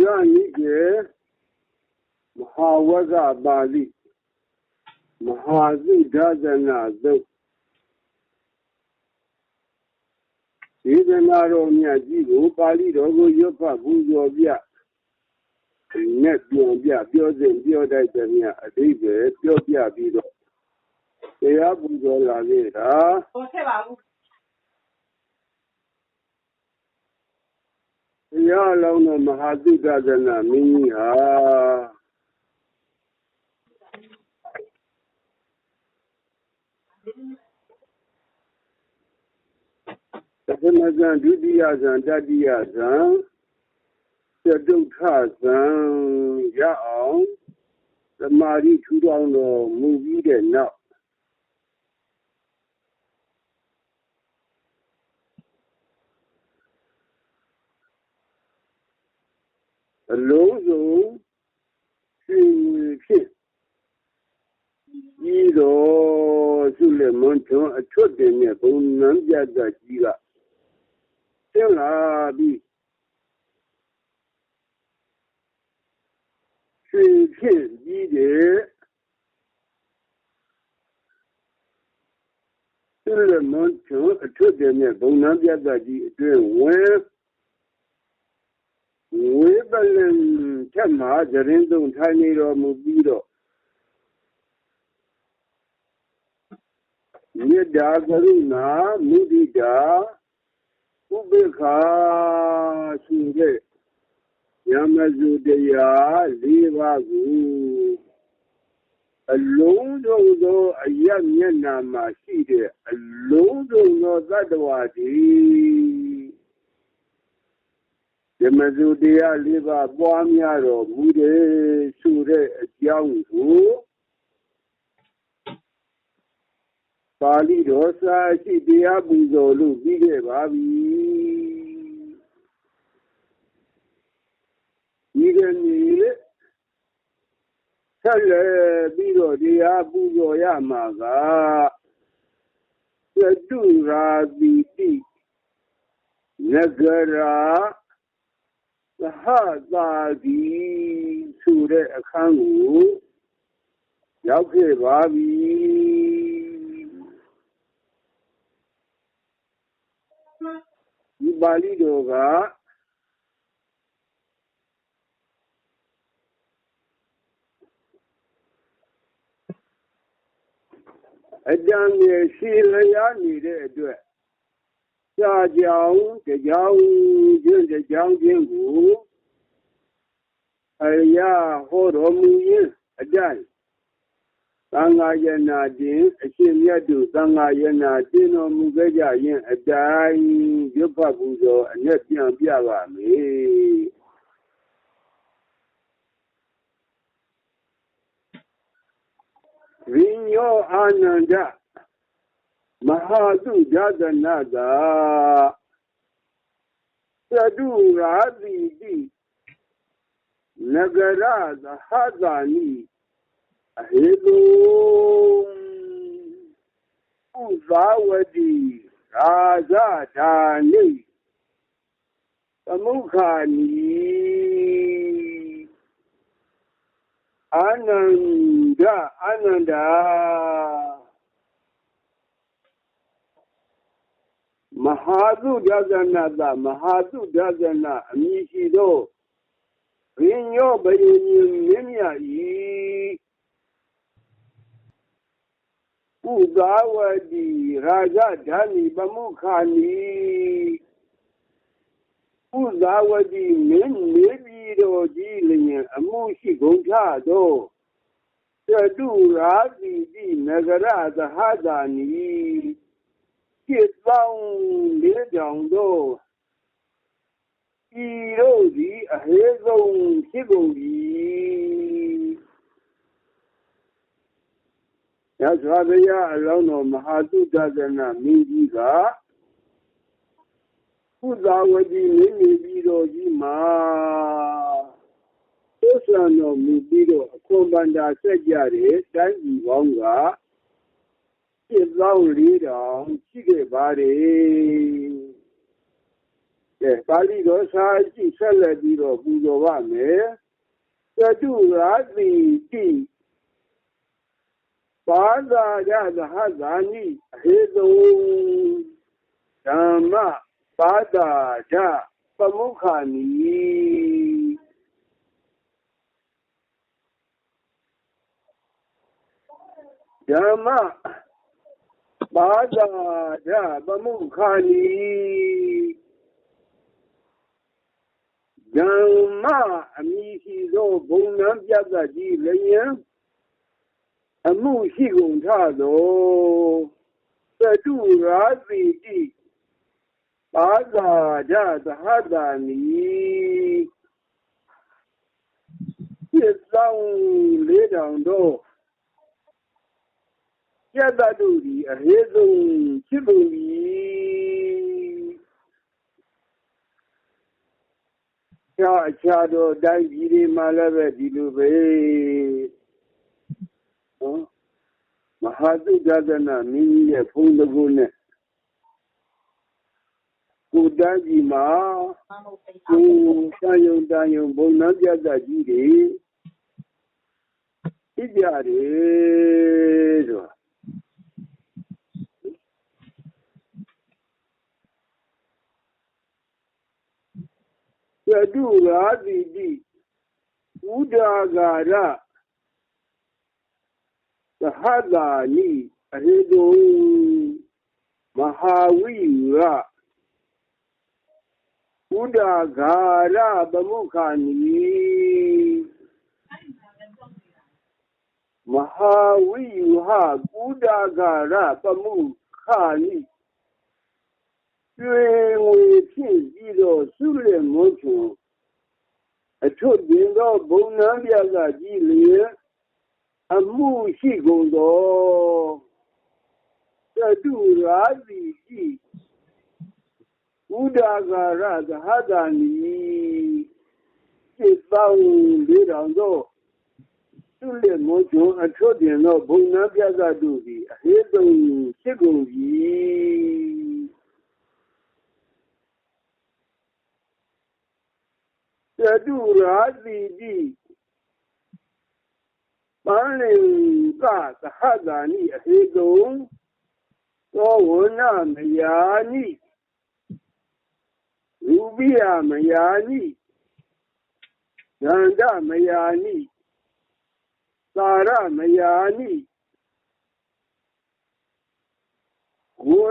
ရနိကေမဟာဝကပါဠိမဟာသုဒသနာသုတ်ဒေသနာတော်မြတ်ကြီးကိုပါဠိတော်ကိုရွတ်ဖတ်ပူဇော်ပြနဲ့ပြောပြပြောစဉ်ပြောတတ်တဲ့မြတ်အဓိပ္ပာယ်ပြောပြပြီးတော့တရားပူဇော်လာခဲ့တာဟုတ်ဆက်ပါဘူး တရားလောင်းတဲ့မဟာသုဒသနာမင်းကြီးဟာသဗ္ဗမဇံဒုတိယဇံတတိယဇံသတုထဇံရအောင်သမာဓိထူထောင်တော်မူပြီးတဲ့နောက်အလုံးစုံရှင်ဖြစ်ဤတော်ဆုလက်မွန်ထွန်း အထွတ်တင်တဲ့ဘုံနံပြတ်ကြီးကဆင်းလာပြီးရှင်ဖြစ်ကြီးတဲ့ဆုလက်မွန်ထွန်းအထွတ်တင်တဲ့ဘုံနံပြတ်ကြီးအတွင်းဝင်ဝေပလင်ထက်မှာဇရင်သုံးထိုင်နေတော်မူပြီးတော့ မေတ္တာကရုဏာမုဒိတာဥပေက္ခာရှိတဲ့ယမဇုတရား၄ပါးကိုအလုံးစုံသောအယက်မျက်နာမှာရှိတဲ့အလုံးစုံသောသတ္တဝါတွေဓမ္မစုတရား၄ပါးပွားများတော်မူတယ်ဆိုတဲ့အကြောင်းကို ပါဠိတော်စာရှိတရားပူဇော်လို့ပြီးခဲ့ပါပြီဒီကနေ့ဆက်လက်ပြီးတော့တရားပူဇော်ရမှာကသတုရာတိတိနဂရာသဟသာတိဆိုတဲ့အခန်းကိုရောက်ခဲ့ပါပြီ ဒီပါဠိတော်ကအတန်ငယ်ရှည်လျားနေတဲ့အတွက်ကြာကြောင်ကြောင်ချင်းကြောင်ချင်းကိုအရာဟောတော်မူရင်အတိုင်း သံဃာယနာတင်အရှင်မြတ်တို့သံဃာယနာတင်တော်မူခဲ့ကြရင်အတိုင်းရွတ်ဖတ်ပူဇော်အနဲ့ပြန်ပြပါမယ်ဝိညောအာနန္ဒမဟာသုဒသနာသာသတုရာတိတိနဂရသဟသာနိအဟေတုဥဇာဝတိရာဇဓာနိ သမုခာနိအာနန္ဒအာနန္ဒာမဟာသုဒသနာသမဟာသုဒသနာအမည်ရှိသောဘိညောဘယုညင်မြင့်မြတ်ဤ ဥသာဝတိရာဇဓာနိပမုခာနိဥသာဝတိမင်းနေပြည်တော်ကြီးလျင်အမှုရှိကုန်ထသောသတုရာတိတိနဂရသဟတာနိจิตသောင်းလေးတောင်တို့ဤတို့သည်အဟေဆုံးဖြစ်ကုန်ပြီ ရသော်ဗျာအလောင်းတော်မဟာတုဒသနာမင်းကြီးကကုသဝတိမင်းနေပြီးတော်ကြီးမှာသစ္စာတော်မူပြီးတော့အခွန်ဗန္တာဆက်ကြတဲ့တိုင်းပြည်ပေါင်းက7,400ရှိခဲ့ပါတယ်ကဲပါဠိတော်စာကြည့်ဆက်လက်ပြီးတော့ပူဇော်ပါမယ်သတုရာတိတိ ပါဒာယသဟဇာနိအဟေတုဓမ္မပါဒာယပမုခာနိဓမ္မပါဒာယပမုခာနိဓမ္မအမိရှိသောဘုံနံပြတ်ကြီးလျင် အမှုရှိကုန်ထသောသတုရာတိတိပါသာကြသဟတာနိจิตဆောင်လေးတောင်တော့ကျက်တတုဒီအဟေဆုံးဖြစ်ပုံသည်ခြားအခြားတော့တိုင်းပြည်တွေမှာလည်းပဲဒီလိုပဲနော် မဟာသုဒ္ဒနာမင်းကြီးရဲ့ဖုံးတကူနဲ့ကိုတန်းကြီးမှာကိုတန်ယုံတန်ယုံဘုံနှံပြတ်တကြီးတွေပြကြတယ်ဆိုတာသတုရာတိတိဥဒါဂါရ သဟတာနိအဟိတုမဟာဝိရဥဒါဂါရသမုခာနိမဟာဝိယဟကုဒါဂါရသမုခာနိကျွေငွေဖြစ်ပြီးတော့ဆုရမွန်ချူအထွတ်တင်သောဘုံနှံပြကကြီးလျက် အမှုရှိကုန်သောသတုရာစီရှိဥဒါဂရသဟတာနိစိတ်ပေါင်းလေးတောင်သောသူလက်မောကျုံအထွတ်တင်သောဘုံနှံပြကတို့သည်အဟေတုံရှိကုန်ပြီသတုရာစီတိ ပန်းလင်ကသဟတာနိအဟေတုံသောဝနမယာနိရူပိယမယာနိနန္ဒမယာနိသာရမယာနိဂော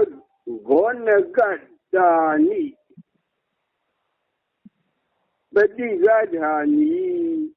ဂောနကတ္တာနိပฏิဇာဓာနိပတရိကဌာနိဂဒလိဝိကဘဝရာပစ္စထရရဏာနိ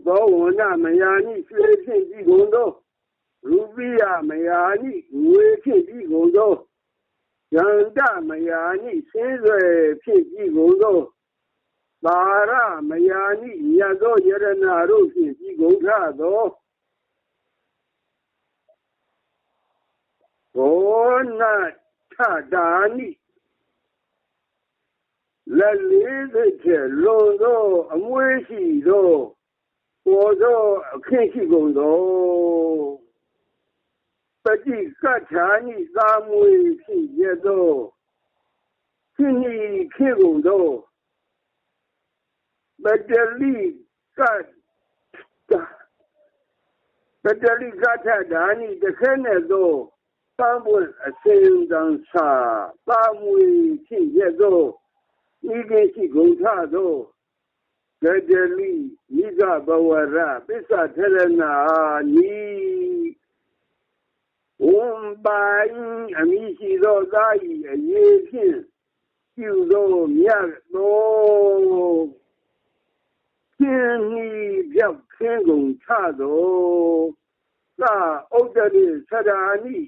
သောဝဏမယာနိရွှေဖြင့်ပြီးကုန်သောရူပိယမယာနိငွေဖြင့်ပြီးကုန်သောယန္တမယာနိဆင်းရဲဖြင့်ပြီးကုန်သောသာရမယာနိမြတ်သောယရနာတို့ဖြင့်ပြီးကုန်ထသောဘောနထတာနိလက်လေးသိတဲ့လွန်သောအမွေးရှိသော ပေါ်သောအခင်းရှိကုန်သောပฏิကဋ္ဌာနိသာမွေဖြစ်ရသောဖြစ်ဤဖြစ်ကုန်သောပတလိကတ္တပတလိကဋ္ဌဓာနိတခဲနဲ့သောသံပွင့်အစင် ဂဒလိမိဂဘဝရပစ္စထရဏာနိဝံပိုင်အမိရှိသောသာဤအရေးဖြင့်ပြုသောမြတ်သောကျင်းဤပြောက်ခင်းကုန်ထသောသာဥဒ္ဒရိသဒာနိ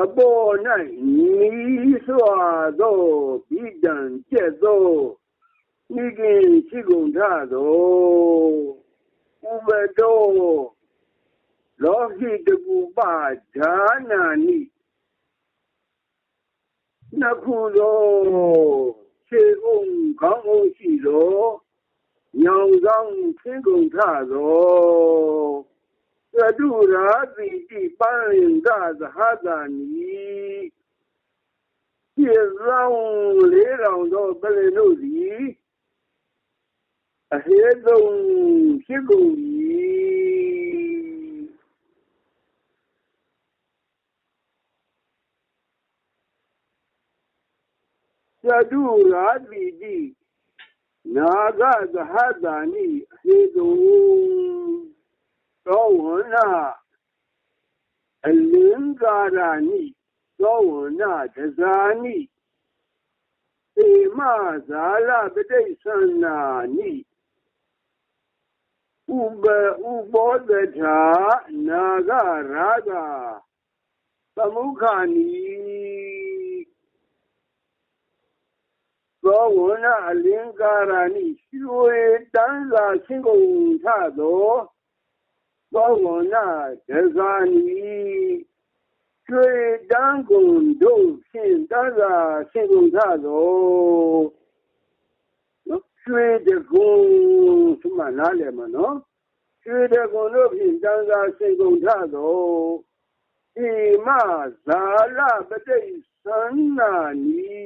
အပေါ်၌နီးစွာသောပြီးတံကျက်သော ဤကင်ရှိကုန်ထသောဥပတောလောဟိတကူပဓာနာနိနှစ်ခုသောခြေကုန်ခေါင်းကုန်ရှိသောညောင်ဆောင်ဆင်းကုန်ထသောသတုရာတိတိပန်းရင်ကသဟတာနိခြေဆောင်လေးတော်သောပလင်တို့သည်အဟေသုံးဖြစ်ကုန်၏သတုရာတိတိနာဂသဟ တာနိအဟေတုသောဝနာအလင်္ကာရနိသော ဝနာဒဇာနိေမဇာလပဋိသန္နာနိဥပဥဘောတထာနာဂရာဂသမုခာနိသောဝနာအလင်္ကာရနိရွှေတန်းစာရှင်းကုန်ထသောသောဝနာဒဇာနိရွှေတန်းကုန်တို့ဖြင့်တန်းစာရှင်းကုန်ထသော ရွှေတကုံသူမနားလည်မနော်ရွှေတကုံတို့ဖြင့်တန်းစာရှင်းကုန်ထသောဣမဇာလပတိသန္နာနိ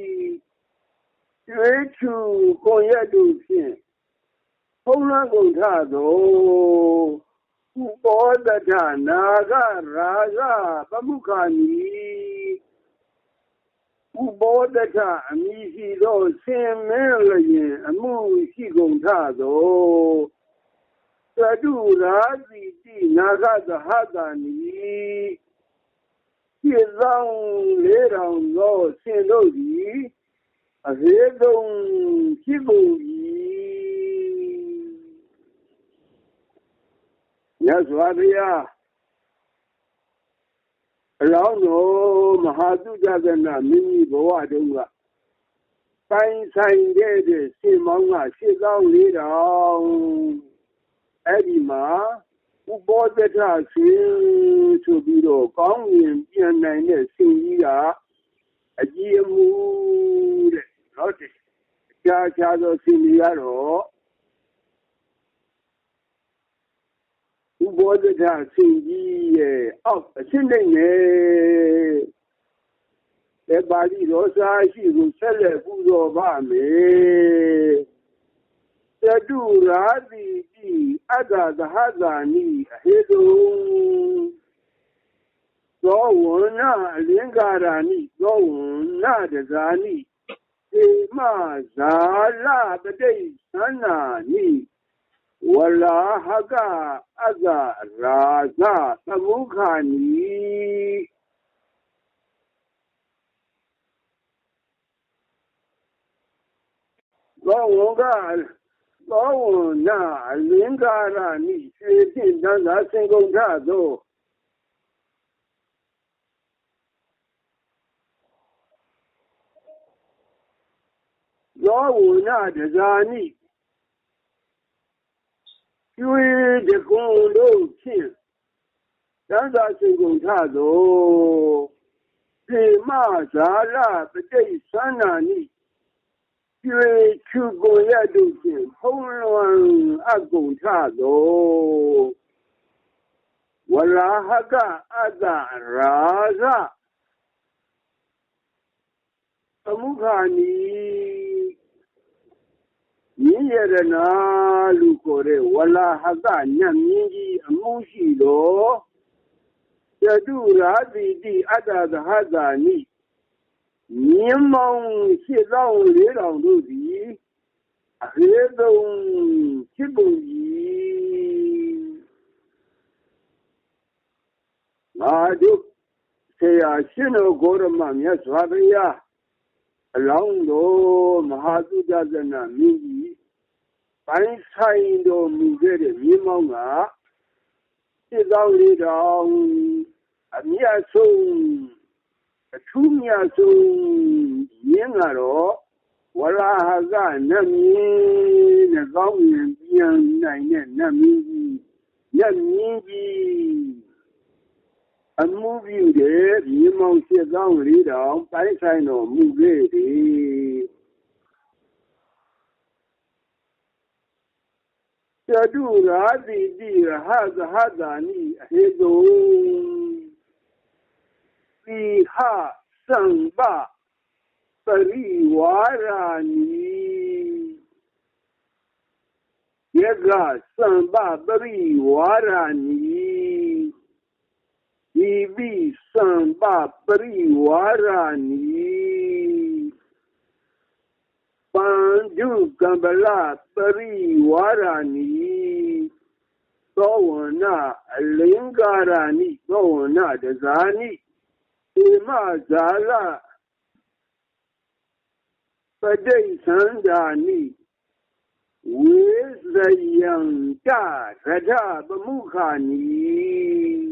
ရွေးချူကိုရတို့ဖြင့်ဖုံးလွှမ်းကုန်ထသောဥပောတထနာဂရာဂပမုခာနိ ဥပောတထအမိရှိသောဆင်မင်းလျင် အမှုရှိကုန်ထသောသတုရာတိတိနာဂသဟတာနိဖြစ်သောလေးတော်သောဆင်တို့သည်အဟေတုံဖြစ်ကုန်၏မြတ်စွာဘုရားအ လောင်းတော်မဟာတုဇဂနာမိမိဘဝတုန်းကတိုင်းဆိုင်ခဲ့တဲ့ရှင်မောင်းကရှစ်ကောင်းလေးတောင်အဲ့ဒီမှာဥပောတထရှင်ဆိုပြီးတော့ကောင်းရင်ပြန်နိုင်တဲ့ရှင်ကြီးကအကြည့်အမှုတဲ့ဟုတ်တယ်အခြားခြားသောရှင်ကြီးကတော့ ဥဘောဒထရှင်ကြီးရဲ့အောက်အရှင်းနိုင်နေတဲ့ပါဠိရောစာရှိကိုဆက်လက်ပူဇော်ပါမယ်တတုရာတိတိအတ္တသဟဇာနိအဟေတုသောဝနာအလင်္ကာရာနိသောဝနာတဇာနိေမဇာလပတိသန္နာနိ ဝလာဟကအဇရာဇသမုခာနိသောဝကသောဝနာအလင်္ကာရနိရွှေဖြင့်တန်သာစင်ကုန်ထသောသောဝနာတဇာနိကျွေတကုံတို့ဖြင့်တန်သာစင်ကုန်ထသောစေမဇာလပတိသန္နာနိကျွေချူကိုရတို့ဖြင့်ဖုံးလွန်အကုန်ထသောဝလာဟကအတ္တရာဇသမုခာနီ မြင်းရတနာလူခေါ်တဲ့ဝလာဟကညံ့မြင်းကြီးအမှုရှိတော်ယတုရာတိတိအတ္တသဟတာနိမြင်းမောင်ရှစ်သောလေးတော်တို့သည်အဟေတုံဖြစ်ပုံကြီးငါတို့ဆရာရှင်တော်ဂေါရမမြတ်စွာဘုရား အလောင်းတော်မဟာသုဒ္ဓဇနာမြင့်ကြီးပိုင်းဆိုင်တော်မူခဲ့တဲ့မြင်းမောင်းကစစ်သောလေးတော်အမြတ်ဆုံးအထူးမြတ်ဆုံးရင်းကတော့ဝလာဟကနတ်မြင်းနဲ့ကောင်းရင်ပြန်နိုင်တဲ့နတ်မြင်းကြီးနတ်မြင်းကြီး အမှုပြုတဲ့မြေမောင်ရှစ်ကောင်းလေးတောင်ပိုင်းဆိုင်တော်မူခဲ့သည်သတုရာတိတိရဟသဟတာနိအဟေတုသီဟသံပပရိဝါရာနိယကသံပပရိဝါရာနိ ဤပိသံပပရိဝါရာနိပန္ဓုကံပလပရိဝါရာနိသောဝနာအလင်္ကာရာနိသောဝနာတဇာနိဣမဇာလပဋိသန္ဓာနိဝေဇယံတရထပမုခာနိ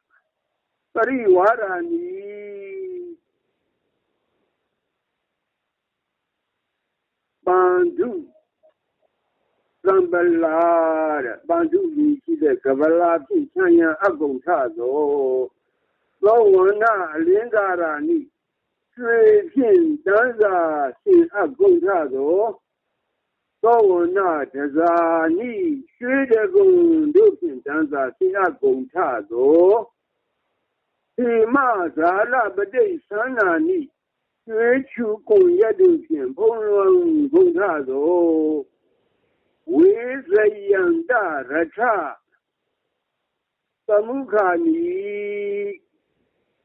ပိသံပပရိဝါရာနိသိရေဖြင့်ခြံရန်အကုန်ထသောသန္ဓုကံဗလပရိဝါဒာနိပန္ဓုသံပလာတဲ့ပန္ဓုကြီးရှိတဲ့ကဗလာဖြင့်ချမ်းရန်အကုန်ထသောသောဝနာအလင်းကာရနိရွှေဖြင့်တန်းစာရှင်အကုန်ထသောသောဝနာတဇာနိရွှေတကုံတို့ဖြင့်တန်းစာရှင်အကုန်ထသောဟိ မဇာလပတိသန္နာနိရွှေချူကုန်ရတုဖြင့်ဘုံလွန်ဘုံထသောဝေဇယံတရထသမုခာနိ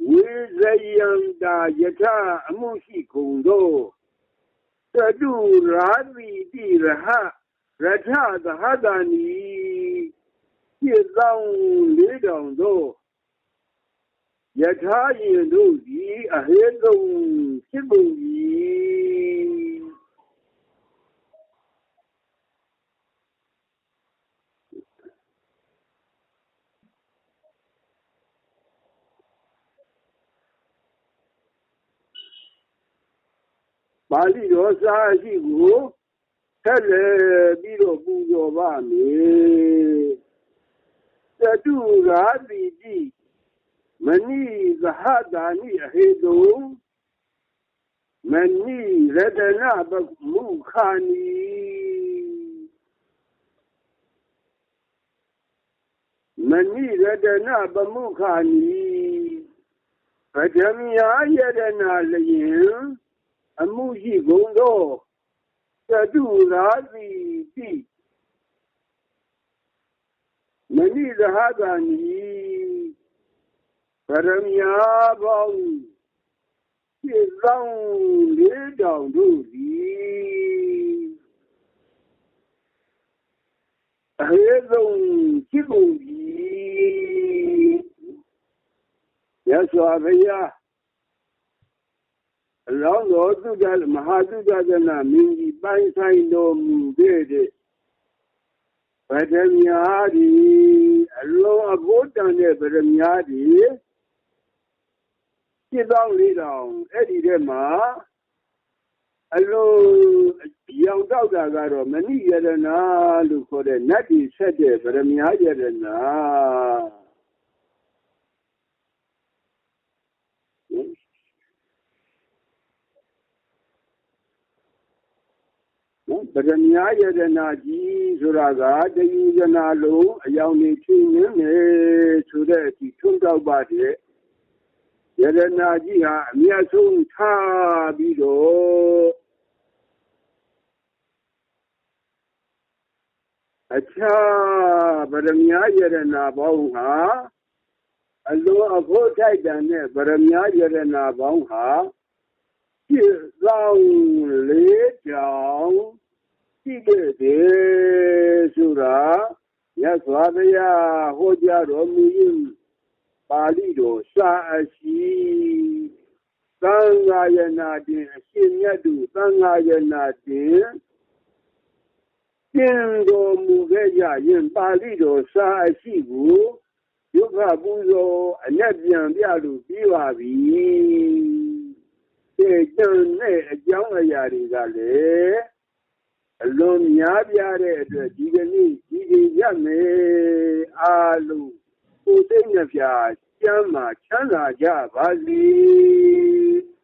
ဝေဇယံတာယထအမှုရှိကုန်သောသတုရာတိတိရဟရထသဟတာနိပြည့်သောလေးတောင်သော ယထာယင်တို့သည်အဟေတုံဖြစ်ကုန်၏ပါဠိတော်စာရှိကိုဆက်လက်ပြီးတော့ပူဇော်ပါမယ်တတုရာတိတိ မဏိသဟတာနိအဟေတုမဏိရတနာပမုခာနိမ ဏိရတနာပမုခာနိပဒမြာယရနာလျင်အမှုရှိကုန်သောသတုရာတိတိမဏိသဟတာနိဗရမညာပေါင်းစိတ်ကောင်းလေးတောင်တို့သည်အဟေဆုံးရှိကုန်ပြီရသော်ဘုရားအလောင်းတော်သူတမဟာသုဒ္ဒနာမင်းကြီးပိုင်းဆိုင်တော်မူခဲ့တဲ့ဗဒမြာဒီအလုံးအဘိုးတန်တဲ့ဗဒမြာဒီ 7400အဲ့ဒီထဲမှာအလုံးရောင်တောက်တာကတော့မဏိယရနာလို့ခေါ်တဲ့နတ်ပြည်ဆက်တဲ့ဗရမ ्या ယရနာဗရမ ्या ယရနာကြီးဆိုတာကတယူဇနာလုံးအယောင်နေချင်းနေဆိုတဲ့အထိထွန်းတောက်ပါတဲ့ယ ရနာကြီးဟာအမြတ်ဆုံးထားပြီးတော့အခြားဗရမ ्या ယရနာပေါင်းဟာအလိုအဖို့ထိုက်တန်တဲ့ဗရမ ्या ယရနာပေါင်းဟာပြည့်စုံလေးကြောင်ရှိခဲ့တယ်ဆိုတာရသော်ဗျာဟောကြားတော်မူ၏ ပါဠိတော်စာအရှိသံဃာယနာတင်အရှင်မြတ်သူသံဃာယနာတင်ကျင့်တော်မူခဲ့ကြရင်ပါဠိတော်စာအရှိကိုဒုက္ခပူဇော်အနက်ပြန်ပြလို့ပြီးပါပြီ။ဒီကျန်တဲ့အကြောင်းအရာတွေကလည်းအလွန်များပြားတဲ့အတွက်ဒီကနေ့ဒီဒီရမယ်အားလုံး ကိုယ်သိဉ္ဇာကျမ်းမှာချမ်းသာကြပါစေ။